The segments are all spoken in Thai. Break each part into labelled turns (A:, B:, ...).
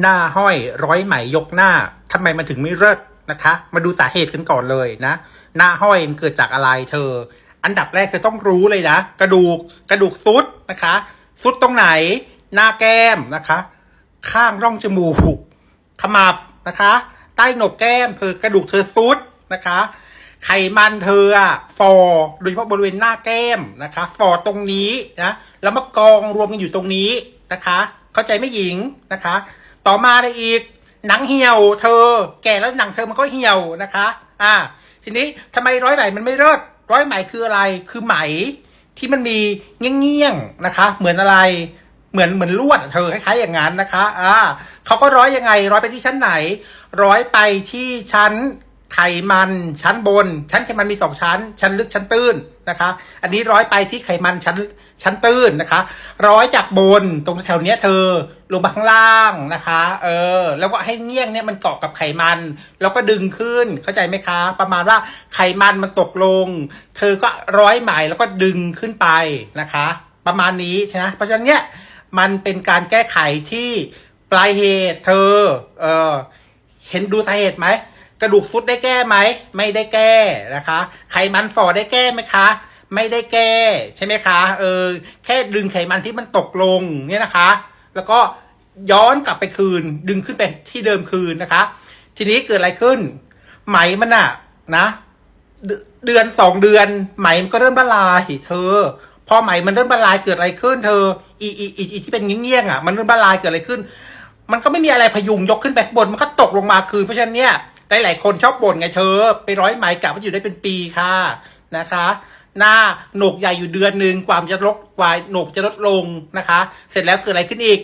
A: หน้าห้อยร้อยไหมยกหน้าทำไมมันถึงไม่เลิศนะคะ มาดูสาเหตุกันก่อนเลยนะ หน้าห้อยมันเกิดจากอะไรเธอ อันดับแรกเธอต้องรู้เลยนะ กระดูกกระดูกซุดนะคะซุดตรงไหน หน้าแก้มนะคะ ข้างร่องจมูกขมับนะคะ ใต้โหนกแก้มเธอกระดูกเธอซุดนะคะ ไขมันเธออะฟอโดยเฉพาะบริเวณหน้าแก้มนะคะฟอตรงนี้นะแล้วมากองรวมกันอยู่ตรงนี้นะคะ เข้าใจไหม่หญิงนะคะ ต่อมาเลยอีก หนังเหี่ยวเธอ แก่แล้วหนังเธอมันก็เหี่ยวนะคะ อ่า ทีนี้ทำไมร้อยไหมมันไม่เลิศร้อยไหมคืออะไรคือไหมที่มันมีเงี้ยงๆนะคะ เหมือนอะไรเหมือนเหมือนลวดเธอคล้ายๆอย่างนั้นนะคะ อ่าเขาก็ร้อยยังไง ร้อยไปที่ชั้นไหน ร้อยไปที่ชั้น ไขมันชั้นบน ชั้นไขมันมีสองชั้น ชั้นลึกชั้นตื้นนะคะ อันนี้ร้อยไปที่ไขมันชั้นชั้นตื้นนะคะ ร้อยจากบนตรงแถวเนี้ยเธอลงมาข้างล่างนะคะ เออ แล้วก็ให้เงี้ยงเนี่ยมันเกาะกับไขมัน แล้วก็ดึงขึ้นเข้าใจไหมคะ ประมาณว่าไขมันมันตกลง เธอก็ร้อยไหมแล้วก็ดึงขึ้นไปนะคะ ประมาณนี้ใช่ไหมเพราะฉะนั้นเนี่ยมันเป็นการแก้ไขที่ปลายเหตุเธอ เออเห็นดูสาเหตุไหม กระดูกฟุดได้แก้ไหม ไม่ได้แก้นะคะ ไขมันฝ่อได้แก้ไหมคะ ไม่ได้แก้ใช่ไหมคะ เออ แค่ดึงไขมันที่มันตกลงเนี่ยนะคะ แล้วก็ย้อนกลับไปคืน ดึงขึ้นไปที่เดิมคืนนะคะ ทีนี้เกิดอะไรขึ้น ไหมมันอะนะเดืเดือนสองเดือน ไหมมันก็เริ่มละลายเธอ พอไหมมันเริ่มละลายเกิดอะไรขึ้น เธอ อีอีอีอีที่เป็นเงี้ยงๆอะมันเริ่มละลายเกิดอะไรขึ้น มันก็ไม่มีอะไรพยุงยกขึ้นไปข้างบนมันก็ตกลงมาคืนเพราะฉะนั้นเนี่ย หลายๆคนชอบบ่นไงเธอ ไปร้อยไหมกะว่าอยู่ได้เป็นปีค่ะนะคะ หน้าโหนกใหญ่อยู่เดือนหนึ่งความจะลดกว่าโหนกจะลดลงนะคะ เสร็จแล้วเกิดอะไรขึ้นอีก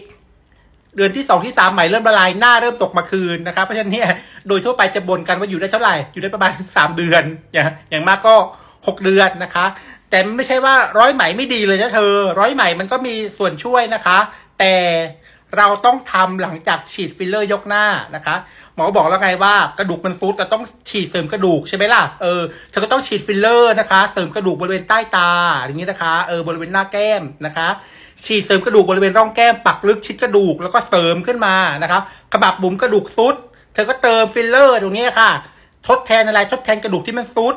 A: เดือนที่สองที่สามใหม่เริ่มละลายหน้าเริ่มตกมาคืนนะครับเพราะฉะนั้นเนี่ยโดยทั่วไปจะบ่นกันว่าอยู่ได้เท่าไหร่อยู่ได้ประมาณสามเดือนอย่างอย่างมากก็หกเดือนนะคะ แต่ไม่ใช่ว่าร้อยไหมไม่ดีเลยนะเธอ ร้อยไหมมันก็มีส่วนช่วยนะคะ แต่ เราต้องทำหลังจากฉีดฟิลเลอร์ยกหน้านะคะ หมอบอกแล้วไงว่ากระดูกมันฟุดแต่ต้องฉีดเสริมกระดูกใช่ไหมล่ะเออเธอก็ต้องฉีดฟิลเลอร์นะคะ เสริมกระดูกบริเวณใต้ตาอย่างนี้นะคะเออบริเวณหน้าแก้มนะคะฉีดเสริมกระดูกบริเวณร่องแก้มปักลึกชิดกระดูกแล้วก็เสริมขึ้นมานะครับขมับบุ๋มกระดูกซุด เธอก็เติมฟิลเลอร์ตรงนี้ค่ะ ทดแทนอะไรทดแทนกระดูกที่มันซุด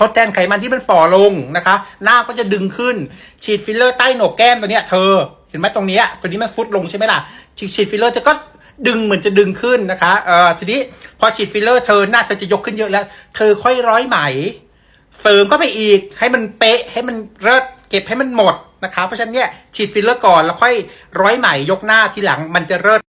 A: ทดแทนไขมันที่มันฝ่อลงนะคะ หน้าก็จะดึงขึ้น ฉีดฟิลเลอร์ใต้หนกแก้มตัวเนี้ยเธอ เห็นไหมตรงนี้ตัวนี้มันฟุดลงใช่ไหมล่ะฉีดฟิลเลอร์เธอก็ดึงเหมือนจะดึงขึ้นนะคะเออทีนี้พอฉีดฟิลเลอร์เธอหน้าเธอจะยกขึ้นเยอะแล้ว เธอค่อยร้อยไหม เสริมเข้าไปอีกให้มันเป๊ะให้มันเลิศเก็บให้มันหมดนะคะ เพราะฉะนั้นเนี่ยฉีดฟิลเลอร์ก่อนแล้วค่อยร้อยไหมยกหน้าทีหลังมันจะเลิศ